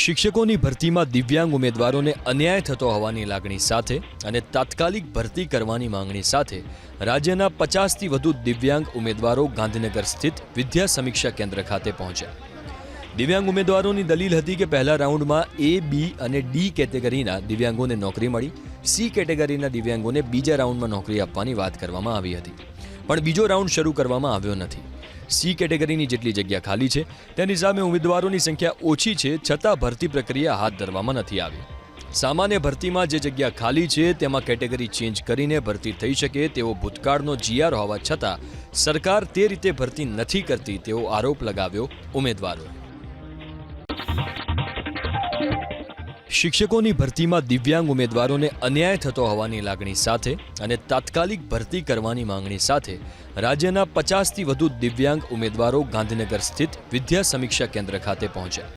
શિક્ષકોની ભરતીમાં દિવ્યાંગ ઉમેદવારોને અન્યાય થતો હોવાની લાગણી સાથે અને તાત્કાલિક ભરતી કરવાની માંગણી સાથે રાજ્યના પચાસથી વધુ દિવ્યાંગ ઉમેદવારો ગાંધીનગર સ્થિત વિદ્યા સમીક્ષા કેન્દ્ર ખાતે પહોંચ્યા. દિવ્યાંગ ઉમેદવારોની દલીલ હતી કે પહેલા રાઉન્ડમાં એ બી અને ડી કેટેગરીના દિવ્યાંગોને નોકરી મળી સી કેટેગરીના દિવ્યાંગોને બીજા રાઉન્ડમાં નોકરી આપવાની વાત કરવામાં આવી હતી. પણ બીજો રાઉન્ડ શરૂ કરવામાં આવ્યો નથી. સી કેટેગરીની જેટલી જગ્યા ખાલી છે, તેની સામે ઉમેદવારોની સંખ્યા ઓછી છે, છતાં ભરતી પ્રક્રિયા હાથ ધરવામાં નથી આવી. સામાન્ય ભરતીમાં જે જગ્યા ખાલી છે, તેમાં કેટેગરી ચેન્જ કરીને ભરતી થઈ શકે તેવો ભૂતકાળનો જીઆર હોવા છતાં સરકાર તે રીતે ભરતી નથી કરતી તેવો આરોપ લગાવ્યો ઉમેદવારોએ. શિક્ષકોની ભરતીમાં દિવ્યાંગ ઉમેદવારોને અન્યાય થતો હોવાની લાગણી સાથે અને તાત્કાલિક ભરતી કરવાની માંગણી સાથે રાજ્યના પચાસથી વધુ દિવ્યાંગ ઉમેદવારો ગાંધીનગર સ્થિત વિદ્યા સમીક્ષા કેન્દ્ર ખાતે પહોંચ્યા.